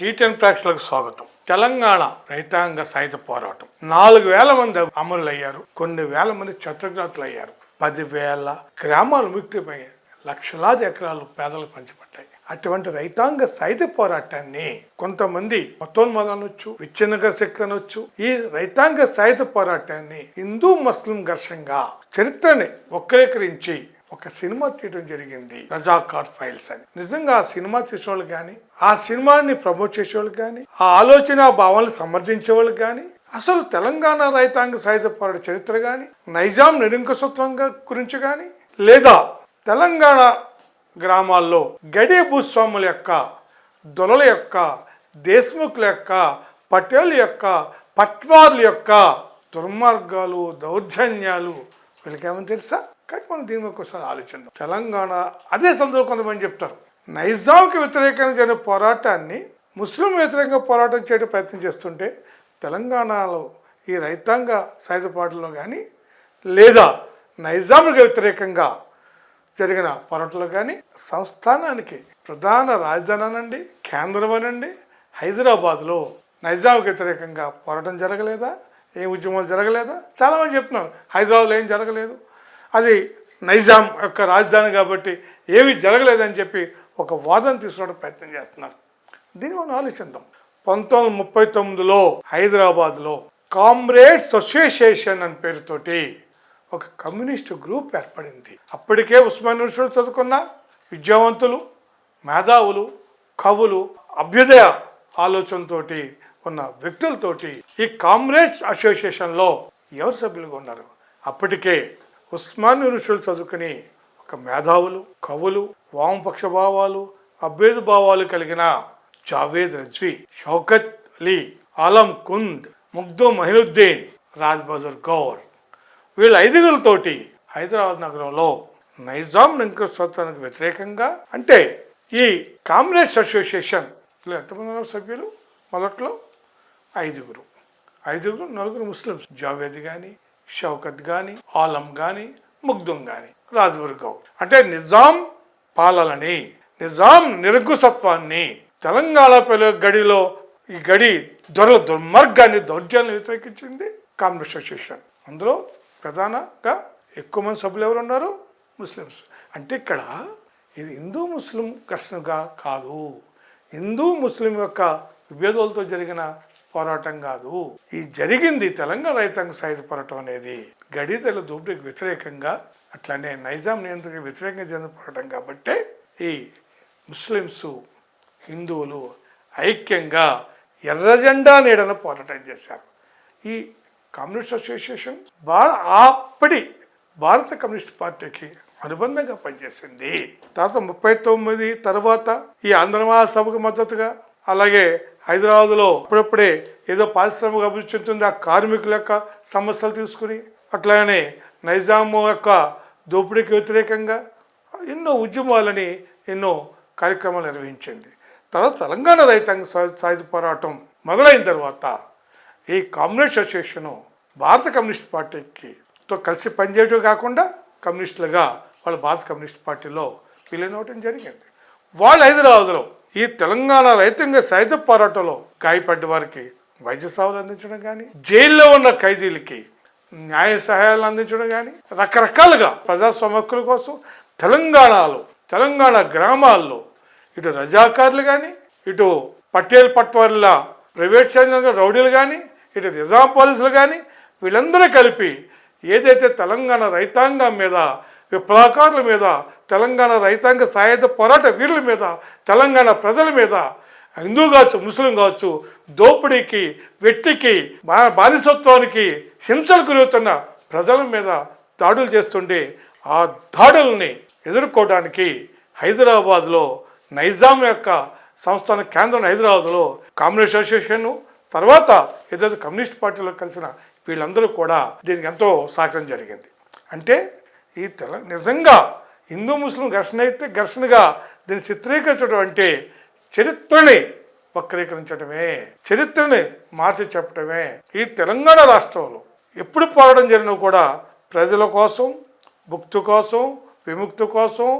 T10 ప్రేక్షకులకు స్వాగతం. తెలంగాణ రైతాంగ సాయుధ పోరాటం. నాలుగు వేల మంది అమరులయ్యారు. కొన్ని వేల మంది చతుర్గ్రాతులు అయ్యారు పదివేల గ్రామాలు ముక్తిపోయాయి. లక్షలాది ఎకరాలు పేదలకు పంచబడ్డాయి అటువంటి రైతాంగ సాయుధ పోరాటాన్ని కొంతమంది మతోన్మాదం అనొచ్చు విచ్ఛిన్నగర శక్తి అనొచ్చు. ఈ రైతాంగ సాయుధ పోరాటాన్ని హిందూ ముస్లిం ఘర్షంగా చరిత్రని వక్రీకరించి ఒక సినిమా తీయడం జరిగింది రజాకార్ ఫైల్స్ అని. నిజంగా ఆ సినిమా చూసేవాళ్ళు కానీ ఆ సినిమాని ప్రమోట్ చేసేవాళ్ళు కానీ ఆ ఆలోచన భావాలను సమర్థించే వాళ్ళు కానీ అసలు తెలంగాణ రైతాంగ సాయుధ పోరాట చరిత్ర కానీ నైజాం నిరంకుశత్వంగా గురించి కానీ లేదా తెలంగాణ గ్రామాల్లో గడే భూస్వాముల యొక్క దొరల యొక్క దేశ్ముఖుల యొక్క పటేల్ యొక్క పట్వార్ల యొక్క దుర్మార్గాలు దౌర్జన్యాలు వీళ్ళకేమని తెలుసా? కానీ మనం దీని మీద ఒకసారి ఆలోచిద్దాం తెలంగాణ అదే సందర్భం కొంతమంది చెప్తారు. నైజాంకి వ్యతిరేకంగా జరిగిన పోరాటాన్ని ముస్లిం వ్యతిరేకంగా పోరాటం చేయడం ప్రయత్నం చేస్తుంటే తెలంగాణలో ఈ రైతాంగ సాయుధ పోరాటంలో కానీ లేదా నైజాంకి వ్యతిరేకంగా జరిగిన పోరాటంలో కానీ సంస్థానానికి ప్రధాన రాజధాని అనండి కేంద్రం అనండి హైదరాబాద్లో నైజాంకి వ్యతిరేకంగా పోరాటం జరగలేదా? ఏ ఉద్యమాలు జరగలేదా? చాలామంది చెప్తున్నారు హైదరాబాద్లో ఏం జరగలేదు. అది నైజాం యొక్క రాజధాని కాబట్టి ఏమీ జరగలేదని చెప్పి ఒక వాదన తీసుకోవడం ప్రయత్నం చేస్తున్నారు. దీన్ని మనం ఆలోచిద్దాం. పంతొమ్మిది ముప్పై తొమ్మిదిలో హైదరాబాద్లో కామ్రేడ్స్ అసోసియేషన్ అని పేరుతోటి ఒక కమ్యూనిస్ట్ గ్రూప్ ఏర్పడింది. అప్పటికే ఉస్మాన్ యూనివర్సిటీ చదువుకున్న విద్యావంతులు మేధావులు కవులు అభ్యుదయ ఆలోచనతోటి ఉన్న వ్యక్తులతోటి ఈ కామ్రేడ్స్ అసోసియేషన్లో ఎవరు సభ్యులుగా ఉన్నారు? అప్పటికే ఉస్మాన్ యూనివర్సిటీలు చదువుకుని ఒక మేధావులు కవులు వామపక్ష భావాలు అభ్యేద భావాలు కలిగిన జావేద్ రజ్వీ షౌకత్ అలీ ఆలం కుంద్ ముగ్ధు మహినుద్దీన్ రాజ్ బహదూర్ గౌర్ వీళ్ళ ఐదుగురితోటి హైదరాబాద్ నగరంలో నైజాం నింకస్వత్వానికి వ్యతిరేకంగా అంటే ఈ కామ్రేడ్స్ అసోసియేషన్ వీళ్ళు ఎంతమంది ఉన్నారు సభ్యులు? మొదట్లో ఐదుగురు. ఐదుగురు నలుగురు ముస్లిమ్స్. జావేద్ కానీ షౌకత్ కానీ ఆలం కానీ ముగ్ధుం కానీ రాజ్బర్ గౌడ్. అంటే నిజాం పాలనని నిజాం నిరంకుశత్వాన్ని తెలంగాణ గడిలో ఈ గడి దొరల దుర్మార్గాన్ని దౌర్జన్యాన్ని వ్యతిరేకించింది కాంగ్రెస్ అసోసియేషన్. అందులో ప్రధానంగా ఎక్కువ మంది సభ్యులు ఎవరు ఉన్నారు? ముస్లిమ్స్. అంటే ఇక్కడ ఇది హిందూ ముస్లిం ఘర్షణగా కాదు. హిందూ ముస్లిం యొక్క విభేదాలతో జరిగిన పోరాటం కాదు. ఈ జరిగింది తెలంగాణ రైతాంగ సాయుధ పోరాటం అనేది. గడితల దోపిడీకి వ్యతిరేకంగా అట్లనే నైజాం నియంత్రణకు వ్యతిరేకంగా జరిగిన పోరాటం కాబట్టే ఈ ముస్లిమ్స్ హిందువులు ఐక్యంగా ఎర్రజెండా నీడన పోరాటం చేశారు. ఈ కమ్యూనిస్ట్ అసోసియేషన్ బాగా అప్పటి భారత కమ్యూనిస్ట్ పార్టీకి అనుబంధంగా పనిచేసింది. తర్వాత ముప్పై తొమ్మిది తర్వాత ఈ ఆంధ్ర మహాసభకు మద్దతుగా అలాగే హైదరాబాద్లో అప్పుడప్పుడే ఏదో పారిశ్రామిక అభివృద్ధి చెందుతుంది ఆ కార్మికుల యొక్క సమస్యలు తీసుకుని అట్లానే నైజాము యొక్క దోపిడీకి వ్యతిరేకంగా ఎన్నో ఉద్యమాలని ఎన్నో కార్యక్రమాలు నిర్వహించింది. తర్వాత తెలంగాణ రైతాంగ సాయుధ పోరాటం మొదలైన తర్వాత ఈ కమ్యూనిస్ట్ అసోసియేషను భారత కమ్యూనిస్ట్ పార్టీకి తో కలిసి పనిచేయటం కాకుండా కమ్యూనిస్టులుగా వాళ్ళ భారత కమ్యూనిస్ట్ పార్టీలో విలీనం జరిగింది. వాళ్ళు హైదరాబాద్లో ఈ తెలంగాణ రైతాంగ సాయుధ పోరాటంలో గాయపడ్డ వారికి వైద్య సేవలు అందించడం కానీ జైల్లో ఉన్న ఖైదీలకి న్యాయ సహాయాలు అందించడం కానీ రకరకాలుగా ప్రజాస్వామ్య హక్కుల కోసం తెలంగాణలో తెలంగాణ గ్రామాల్లో ఇటు రజాకారులు కానీ ఇటు పటేల్ పట్వార్ల ప్రైవేట్ సైన్యంగా రౌడీలు కానీ ఇటు నిజాం పోలీసులు కానీ వీళ్ళందరూ కలిపి ఏదైతే తెలంగాణ రైతాంగం మీద విప్లవకారుల మీద తెలంగాణ రైతాంగ సాయుధ పోరాట వీరుల మీద తెలంగాణ ప్రజల మీద హిందూ కావచ్చు ముస్లిం కావచ్చు దోపిడీకి వెట్టికి బా- బానిసత్వానికి హింసలు గురవుతున్న ప్రజల మీద దాడులు చేస్తుండే ఆ దాడుల్ని ఎదుర్కోవడానికి హైదరాబాద్లో నైజాం యొక్క సంస్థాన కేంద్రం హైదరాబాద్లో కామ్యూనిస్ట్ అసోసియేషన్ తర్వాత ఏదైతే కమ్యూనిస్ట్ పార్టీలో కలిసిన వీళ్ళందరూ కూడా దీనికి ఎంతో సహకారం జరిగింది. అంటే ఈ తెల నిజంగా హిందూ ముస్లిం ఘర్షణ అయితే ఘర్షణగా దీన్ని చిత్రీకరించడం అంటే చరిత్రని వక్రీకరించడమే చరిత్రని మార్చి చెప్పడమే ఈ తెలంగాణ రాష్ట్రంలో ఎప్పుడు పోరాటం జరిగినా కూడా ప్రజల కోసం భుక్తు కోసం విముక్తి కోసం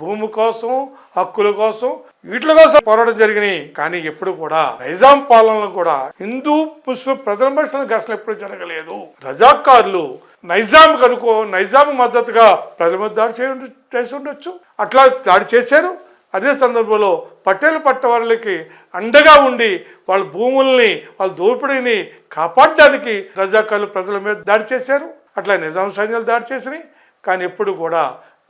భూమి కోసం హక్కుల కోసం వీటి కోసం పోరాటం జరిగినాయి. కానీ ఎప్పుడు కూడా నైజాం పాలనలో కూడా హిందూ ముస్లిం ప్రజల మనుషుల ఘర్షణ ఎప్పుడు జరగలేదు. రజాకారులు నైజాం కనుకో నైజాం మద్దతుగా ప్రజల మీద దాడి చేయ చేసి ఉండొచ్చు అట్లా దాడి చేశారు. అదే సందర్భంలో పట్టేల పట్ట వాళ్ళకి అండగా ఉండి వాళ్ళ భూముల్ని వాళ్ళ దోపిడీని కాపాడడానికి రజాకాలు ప్రజల మీద దాడి చేశారు. అట్లా నిజాం సైన్యాలు దాడి చేసినాయి. కానీ ఎప్పుడు కూడా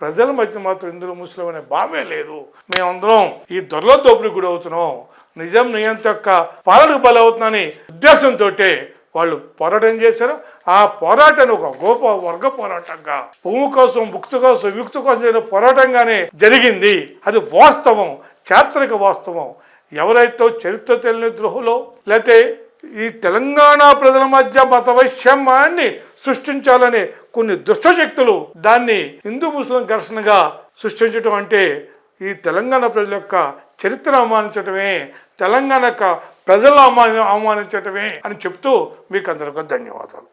ప్రజల మధ్య మాత్రం ఇందులో ముస్లిం అనే భావమే లేదు. మేమందరం ఈ దొరల దోపిడీ గురి అవుతున్నాం నిజాం నియంత యొక్క పాలనకు బలవుతుందని ఉద్దేశంతో వాళ్ళు పోరాటం చేశారు. ఆ పోరాటాన్ని ఒక గోప వర్గ పోరాటంగా భూమి కోసం భుక్తి కోసం విక్తు కోసం జరిగిన పోరాటంగానే జరిగింది. అది వాస్తవం చారిత్రక వాస్తవం. ఎవరైతే చరిత్ర తెలియని ద్రోహులో లేతే ఈ తెలంగాణ ప్రజల మధ్య మత వైషమ్యాన్ని సృష్టించాలనే కొన్ని దుష్టశక్తులు దాన్ని హిందూ ముస్లిం ఘర్షణగా సృష్టించడం అంటే ఈ తెలంగాణ ప్రజల యొక్క చరిత్ర అవమానించటమే తెలంగాణ యొక్క ప్రజలను అవమానించటమే అని చెప్తూ మీకు అందరికీ ధన్యవాదాలు.